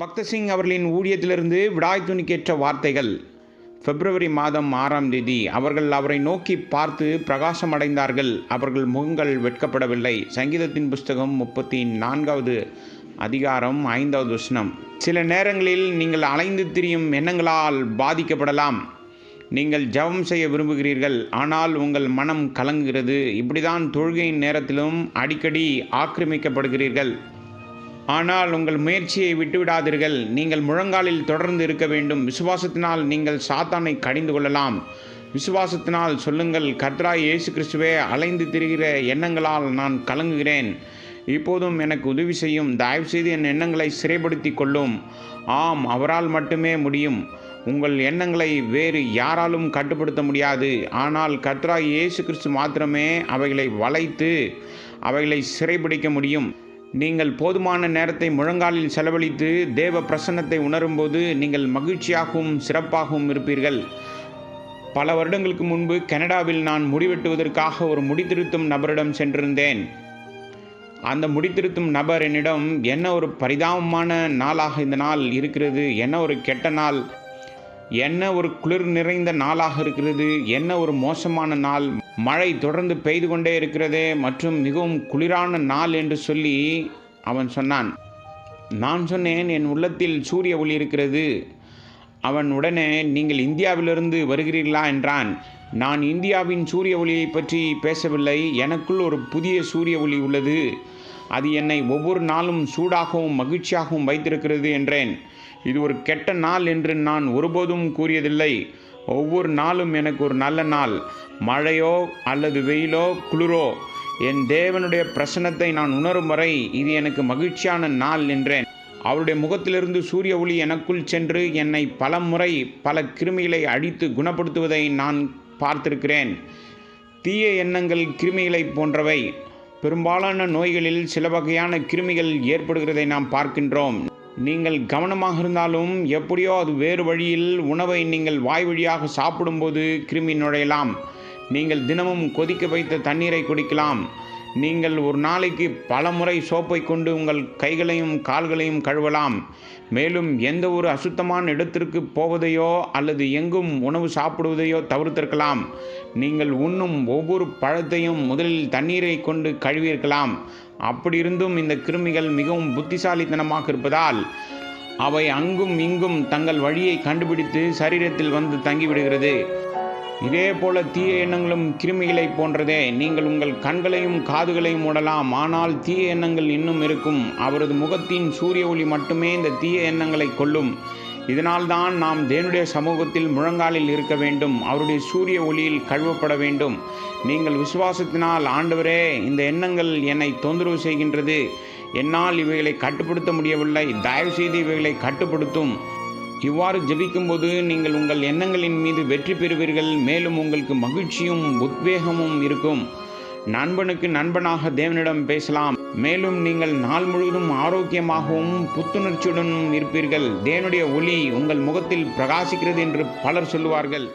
பக்த சிங் அவர்களின் ஊழியத்திலிருந்து விடாய் துணிக்கேற்ற வார்த்தைகள். பிப்ரவரி மாதம் ஆறாம் தேதி அவர்கள் அவரை நோக்கி பார்த்து பிரகாசம் அடைந்தார்கள் அவர்கள் முகங்கள் வெட்கப்படவில்லை. சங்கீதத்தின் புஸ்தகம் முப்பத்தி நான்காவது அதிகாரம் ஐந்தாவது வசனம். சில நேரங்களில் நீங்கள் அலைந்து திரியும் எண்ணங்களால் பாதிக்கப்படலாம். நீங்கள் ஜெபம் செய்ய விரும்புகிறீர்கள். ஆனால் உங்கள் மனம் கலங்குகிறது. இப்படிதான் தொழுகையின் நேரத்திலும் அடிக்கடி ஆக்கிரமிக்கப்படுகிறீர்கள். ஆனால் உங்கள் முயற்சியை விட்டுவிடாதீர்கள். நீங்கள் முழங்காலில் தொடர்ந்து இருக்க வேண்டும். விசுவாசத்தினால் நீங்கள் சாத்தானை கடிந்து கொள்ளலாம். விசுவாசத்தினால் சொல்லுங்கள் கத்ரா இயேசு கிறிஸ்துவே அலைந்து திரிகிற எண்ணங்களால் நான் கலங்குகிறேன். இப்போதும் எனக்கு உதவி செய்யும். தயவுசெய்து என் எண்ணங்களை சிறைப்படுத்தி கொள்ளும். ஆம் அவரால் மட்டுமே முடியும். உங்கள் எண்ணங்களை வேறு யாராலும் கட்டுப்படுத்த முடியாது. ஆனால் கத்ரா இயேசு கிறிஸ்து மாத்திரமே அவைகளை வளைத்து அவைகளை சிறைபிடிக்க முடியும். நீங்கள் போதுமான நேரத்தை முழங்காலில் செலவழித்து தேவ பிரசன்னத்தை உணரும்போது நீங்கள் மகிழ்ச்சியாகவும் சிறப்பாகவும் இருப்பீர்கள். பல வருடங்களுக்கு முன்பு கனடாவில் நான் முடிவெட்டுவதற்காக ஒரு முடித்திருத்தும் நபரிடம் சென்றிருந்தேன். அந்த முடித்திருத்தும் நபர் என்னிடம் என்ன ஒரு பரிதாபமான நாளாக இந்த நாள் இருக்கிறது? என்ன ஒரு கெட்ட நாள்? என்ன ஒரு குளிர் நிறைந்த நாளாக இருக்கிறது? என்ன ஒரு மோசமான நாள்? மழை தொடர்ந்து பெய்து கொண்டே இருக்கிறது மற்றும் மிகவும் குளிரான நாள் என்று சொல்லி அவன் சொன்னான். நான் சொன்னேன் என் உள்ளத்தில் சூரிய ஒளி இருக்கிறது. அவன் உடனே நீங்கள் இந்தியாவிலிருந்து வருகிறீர்களா? என்றான். நான் இந்தியாவின் சூரிய ஒளியை பற்றி பேசவில்லை. எனக்குள் ஒரு புதிய சூரிய ஒளி உள்ளது. அது என்னை ஒவ்வொரு நாளும் சூடாகவும் மகிழ்ச்சியாகவும் வைத்திருக்கிறது என்றேன். இது ஒரு கெட்ட நாள் என்று நான் ஒருபோதும் கூறியதில்லை. ஒவ்வொரு நாளும் எனக்கு ஒரு நல்ல நாள். மழையோ அல்லது வெயிலோ குளிரோ என் தேவனுடைய பிரசனத்தை நான் உணரும் வரை இது எனக்கு மகிழ்ச்சியான நாள் என்றேன். அவருடைய முகத்திலிருந்து சூரிய ஒளி எனக்குள் சென்று என்னை பல முறை பல கிருமிகளை அழித்து குணப்படுத்துவதை நான் பார்த்திருக்கிறேன். தீய எண்ணங்கள் கிருமிகளை போன்றவை பெரும்பாலான நோய்களில் சில வகையான கிருமிகள் ஏற்படுகிறதை நாம் பார்க்கின்றோம். நீங்கள் கவனமாக இருந்தாலும் எப்படியோ அது வேறு வழியில் உணவை நீங்கள் வாய் வழியாக சாப்பிடும்போது கிருமி நுழையலாம். நீங்கள் தினமும் கொதிக்க வைத்த தண்ணீரை குடிக்கலாம். நீங்கள் ஒரு நாளைக்கு பல முறை சோப்பை கொண்டு உங்கள் கைகளையும் கால்களையும் கழுவலாம். மேலும் எந்த ஒரு அசுத்தமான இடத்திற்கு போவதையோ அல்லது எங்கும் உணவு சாப்பிடுவதையோ தவிர்த்திருக்கலாம். நீங்கள் உண்ணும் ஒவ்வொரு பழத்தையும் முதலில் தண்ணீரை கொண்டு கழுவியிருக்கலாம். அப்படி இருந்தும் இந்த கிருமிகள் மிகவும் புத்திசாலித்தனமாக இருப்பதால் அவை அங்கும் இங்கும் தங்கள் வழியை கண்டுபிடித்து சரீரத்தில் வந்து தங்கிவிடுகிறது. இதே போல தீய எண்ணங்களும் கிருமிகளைப் போன்றதே. நீங்கள் உங்கள் கண்களையும் காதுகளையும் மூடலாம். ஆனால் தீய எண்ணங்கள் இன்னும் இருக்கும். அவரது முகத்தின் சூரிய ஒளி மட்டுமே இந்த தீய எண்ணங்களை கொள்ளும் இதனால்தான் நாம் தேவனுடைய சமூகத்தில் முழங்காலில் இருக்க வேண்டும். அவருடைய சூரிய ஒளியில் கழுவப்பட வேண்டும். நீங்கள் விசுவாசத்தினால் ஆண்டவரே இந்த எண்ணங்கள் என்னை தொந்தரவு செய்கின்றது. என்னால் இவைகளை கட்டுப்படுத்த முடியவில்லை. தயவுசெய்து இவைகளை கட்டுப்படுத்தும். இவ்வாறு ஜெபிக்கும்போது நீங்கள் உங்கள் எண்ணங்களின் மீது வெற்றி பெறுவீர்கள். மேலும் உங்களுக்கு மகிழ்ச்சியும் உத்வேகமும் இருக்கும். நண்பனுக்கு நண்பனாக தேவனிடம் பேசலாம். மேலும் நீங்கள் நாள் முழுவதும் ஆரோக்கியமாகவும் புத்துணர்ச்சியுடனும் இருப்பீர்கள். தேவனுடைய ஒளி உங்கள் முகத்தில் பிரகாசிக்கிறது என்று பலர் சொல்லுவார்கள்.